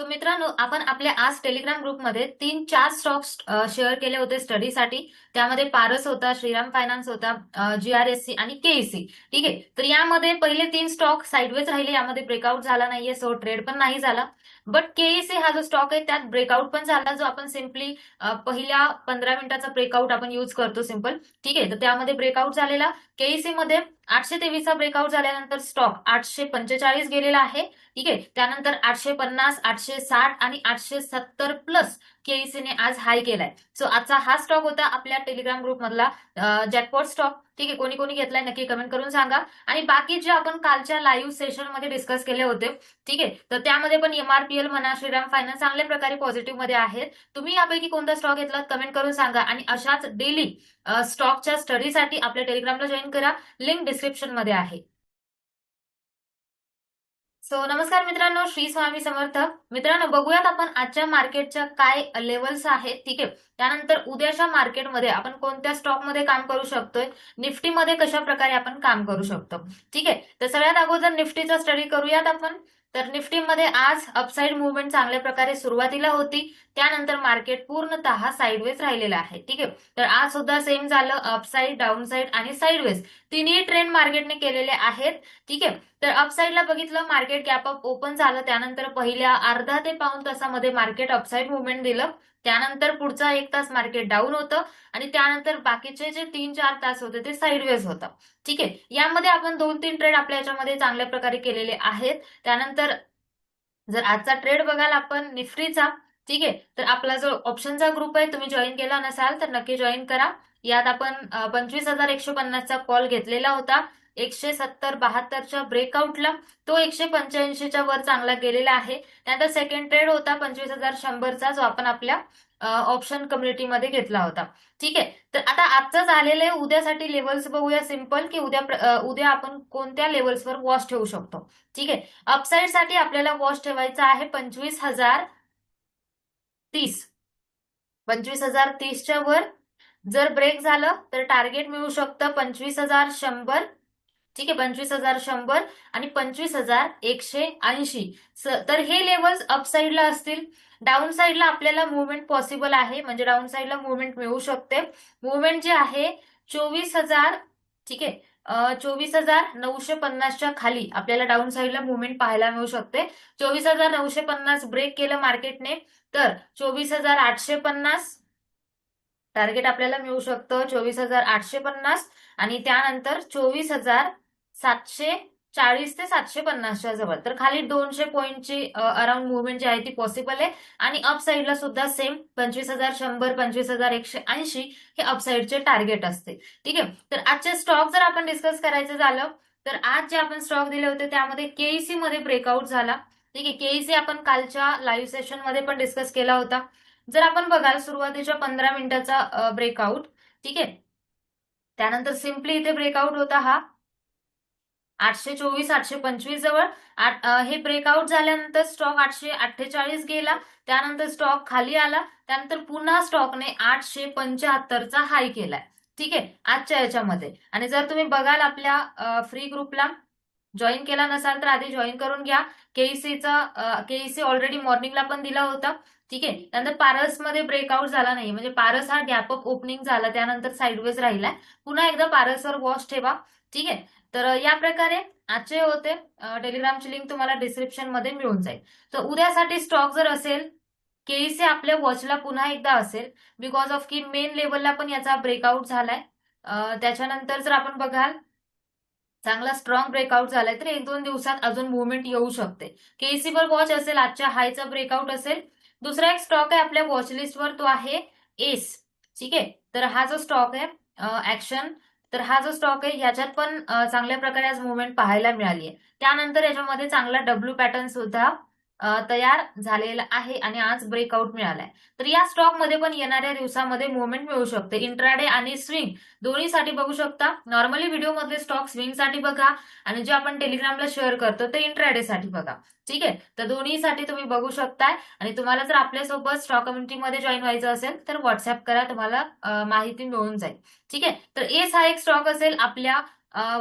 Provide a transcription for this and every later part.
So मित्रांनो आपण आपल्या आज टेलिग्राम ग्रुपमध्ये तीन चार स्टॉक्स शेअर केले होते स्टडीसाठी त्यामध्ये पारस होता श्रीराम फायनान्स होता जीआरएससी आणि केईसी ठीक आहे? तर यामध्ये पहिले तीन स्टॉक साईडवेज राहिले. यामध्ये ब्रेकआउट झाला नाहीये सो ट्रेड पण नाही झाला. बट केईसी हा जो स्टॉक आहे त्यात ब्रेकआउट पण झाला जो आपण सिम्पली पहिल्या पंधरा मिनिटाचा ब्रेकआउट आपण यूज करतो सिंपल ठीक आहे? तर त्यामध्ये ब्रेकआउट झालेला. केईसी मध्ये आठशे तेवीसचा ब्रेकआउट झाल्यानंतर स्टॉक आठशे पंचेचाळीस गेलेला आहे. ठीक आहे? त्यानंतर आठशे पन्नास आठशे साठ आणि आठशे सत्तर प्लस केईसीने आज हाय केलाय. सो आजचा हा स्टॉक होता आपल्या टेलिग्राम ग्रुप मधला जॅकपॉट स्टॉक ठीक आहे कोणी कोणी घेतलाय नक्की कमेंट करून सांगा. आणि बाकी जे आपण कालच्या लाईव्ह सेशनमध्ये डिस्कस केले होते ठीक आहे तर त्यामध्ये पण एमआरपीएल म्हणा श्रीराम फायनान्स चांगल्या प्रकारे पॉझिटिव्हमध्ये आहेत. तुम्ही यापैकी कोणता स्टॉक घेतला कमेंट करून सांगा. आणि अशाच डेली स्टॉकच्या स्टडीसाठी आपल्या टेलिग्रामला जॉईन करा. लिंक डिस्क्रिप्शनमध्ये आहे. सो नमस्कार मित्रांनो श्री स्वामी समर्थक. मित्रांनो बघूयात आपण आजच्या मार्केटच्या काय लेवल्स आहेत ठीक आहे? त्यानंतर उद्याच्या मार्केटमध्ये आपण कोणत्या स्टॉकमध्ये काम करू शकतोय निफ्टीमध्ये कशा प्रकारे आपण काम करू शकतो ठीक आहे? तर सगळ्यात अगोदर निफ्टीचा स्टडी करूयात आपण. तर निफ्टीमध्ये आज अपसाईड मुवमेंट चांगल्या प्रकारे सुरुवातीला होती. त्यानंतर मार्केट पूर्णतः साईडवेज राहिलेला आहे. ठीक आहे? तर आज सुद्धा सेम झालं अपसाईड डाऊनसाईड आणि साईडवेज तिन्ही ट्रेंड मार्केटने केलेले आहेत. ठीक आहे? तर अपसाईडला बघितलं मार्केट गॅप अप ओपन झालं. त्यानंतर पहिल्या अर्धा ते पाऊन तासामध्ये मार्केट अपसाईड मुवमेंट दिलं. त्यानंतर पुढचा एक तास मार्केट डाऊन होतं आणि त्यानंतर बाकीचे जे तीन चार तास होते ते साईडवेज होतं. ठीक? आहे यामध्ये आपण दोन तीन ट्रेड आपल्या याच्यामध्ये चांगल्या प्रकारे केलेले आहेत. त्यानंतर जर आजचा ट्रेड बघाल आपण निफ्टीचा ठीक? आहे तर आपला जो ऑप्शनचा ग्रुप आहे तुम्ही जॉईन केला नसाल तर नक्की जॉईन करा. यात आपण पंचवीस हजार एकशे पन्नासचा कॉल घेतलेला होता. एकशे सत्तर बहात्तरच्या ब्रेकआउटला तो एकशे पंच्याऐंशीच्या वर चांगला गेलेला आहे. त्यानंतर सेकंड ट्रेड होता पंचवीस हजार शंभरचा जो आपण आपल्या ऑप्शन कम्युनिटीमध्ये घेतला होता. ठीक आहे? तर आता आजचं झालेलं आहे उद्यासाठी लेवल्स बघूया सिंपल की उद्या उद्या आपण कोणत्या लेवल्सवर वॉश ठेवू शकतो? ठीक आहे? अपसाईडसाठी आपल्याला वॉश ठेवायचा आहे पंचवीस हजार तीस. पंचवीस हजार तीसच्या वर जर ब्रेक झालं तर टार्गेट मिळू शकतं पंचवीस हजार शंभर. ठीक आहे पंचवीस हजार शंभर आणि पंचवीस हजार एकशे ऐंशी. तर हे लेवल्स अपसाईडला असतील. डाऊन साईडला आपल्याला मुवमेंट पॉसिबल आहे म्हणजे डाऊन साईडला मुवमेंट मिळू शकते. मुवमेंट जे आहे चोवीस हजार ठीक आहे चोवीस हजार नऊशे पन्नासच्या खाली आपल्याला डाऊन साईडला मुवमेंट पाहायला मिळू शकते. चोवीस हजार नऊशे पन्नास ब्रेक केलं मार्केटने तर चोवीस हजार आठशे पन्नास टार्गेट आपल्याला मिळू शकतं चोवीस हजार आठशे पन्नास आणि त्यानंतर चोवीस हजार सातशे चाळीस ते सातशे पन्नासच्या जवळ. तर खाली दोनशे पॉईंटची अराउंड मुवमेंट जी आहे ती पॉसिबल आहे. आणि अपसाईडला सुद्धा सेम पंचवीस हजार शंभर पंचवीस हजार एकशे ऐंशी हे अपसाईडचे टार्गेट असते. ठीक आहे? तर आजचे स्टॉक जर आपण डिस्कस करायचं झालं तर आज जे आपण स्टॉक दिले होते त्यामध्ये केईसी मध्ये ब्रेकआउट झाला. ठीक आहे? केईसी आपण कालच्या लाईव्ह सेशनमध्ये पण डिस्कस केला होता. जर आपण बघाल सुरुवातीच्या पंधरा मिनिटाचा ब्रेकआउट ठीक आहे? त्यानंतर सिम्पली इथे ब्रेकआउट होता हा. आठशे चोवीस आठशे पंचवीस जवळ. हे ब्रेकआउट झाल्यानंतर स्टॉक आठशे अठ्ठेचाळीस गेला. त्यानंतर स्टॉक खाली आला. त्यानंतर पुन्हा स्टॉकने आठशे पंच्याहत्तरचा हाय केलाय. ठीक आहे? आजच्या याच्यामध्ये. आणि जर तुम्ही बघाल आपल्या फ्री ग्रुपला जॉईन केला नसाल तर आधी जॉईन करून घ्या. केईसीचा केईसी ऑलरेडी मॉर्निंगला पण दिला होता. ठीक आहे? त्यानंतर पारसमध्ये ब्रेकआउट झाला नाही म्हणजे पारस हा गॅपअप ओपनिंग झाला त्यानंतर साईडवेज राहिलाय. पुन्हा एकदा पारसवर वॉच ठेवा. ठीक आहे? तर या प्रकारे आजचे होते. टेलिग्रामची लिंक तुम्हाला डिस्क्रिप्शनमध्ये मिळून जाईल. तर उद्यासाठी स्टॉक जर असेल केईसी आपल्या वॉचला पुन्हा एकदा असेल. बिकॉज ऑफ की मेन लेवलला पण याचा ब्रेकआउट झालाय. त्याच्यानंतर जर आपण बघाल चांगला स्ट्रॉंग ब्रेकआउट झालाय तर एक दोन दिवसात अजून मुवमेंट येऊ शकते. केसी वर वॉच असेल आजच्या हायचा ब्रेकआउट असेल. दुसरा एक स्टॉक आहे आपल्या वॉचलिस्टवर तो आहे एस ठीक आहे? तर हा जो स्टॉक आहे ऍक्शन तर हा जो स्टॉक आहे ह्याच्यात पण चांगल्या प्रकारे आज मुवमेंट पाहायला मिळाली आहे त्यानंतर याच्यामध्ये चांगला डब्ल्यू पॅटर्न सुद्धा तयार झालेला आहे आणि आज ब्रेकआउट मिळालाय. तर या स्टॉकमध्ये पण येणाऱ्या दिवसामध्ये मुवमेंट मिळू शकते. इंट्राडे आणि स्विंग दोन्हीसाठी बघू शकता. नॉर्मली व्हिडिओमधले स्टॉक स्विंगसाठी बघा आणि जे आपण टेलिग्रामला शेअर करतो ते इंट्राडेसाठी बघा. ठीक आहे? तर दोन्हीसाठी तुम्ही बघू शकताय. आणि तुम्हाला जर आपल्यासोबत स्टॉक कम्युनिटीमध्ये जॉईन व्हायचं असेल तर व्हॉट्सअप करा. तुम्हाला माहिती मिळून जाईल. ठीक आहे? तर एस हा एक स्टॉक असेल आपल्या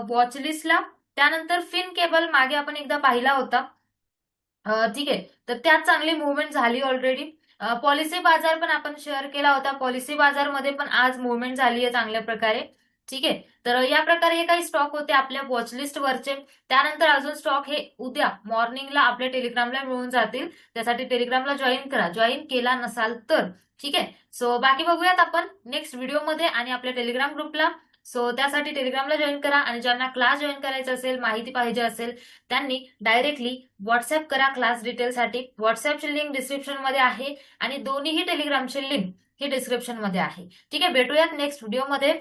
वॉचलिस्टला त्यानंतर फिन केबल मागे आपण एकदा पाहिला होता. ठीक आहे. तर त्यात चांगली मुवमेंट झाली ऑलरेडी पॉलिसी बाजार पण आपण शेअर केला होता. पॉलिसी बाजारमध्ये पण आज मुवमेंट झाली आहे चांगल्या प्रकारे. ठीक आहे. तर या प्रकारे हे काही स्टॉक होते आपल्या वॉचलिस्ट वरचे. त्यानंतर अजून स्टॉक हे उद्या मॉर्निंगला आपल्या टेलिग्रामला मिळून जातील. त्यासाठी टेलिग्रामला जॉईन करा. जॉईन केला नसाल तर. ठीक आहे. सो बाकी बघूयात आपण नेक्स्ट व्हिडिओमध्ये आणि आपल्या टेलिग्राम ग्रुपला सो त्यासाठी टेलिग्रामला जॉईन करा आणि ज्यांना क्लास जॉईन करायचा असेल माहिती पाहिजे असेल त्यांनी डायरेक्टली व्हॉट्सअप करा क्लास डिटेलसाठी व्हॉट्सअपची लिंक डिस्क्रिप्शनमध्ये आहे आणि दोन्हीही टेलिग्रामची लिंक ही डिस्क्रिप्शनमध्ये आहे. ठीक आहे भेटूयात नेक्स्ट व्हिडिओमध्ये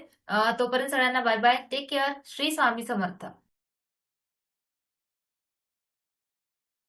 तोपर्यंत सगळ्यांना bye bye take care Shri Swami Samarth.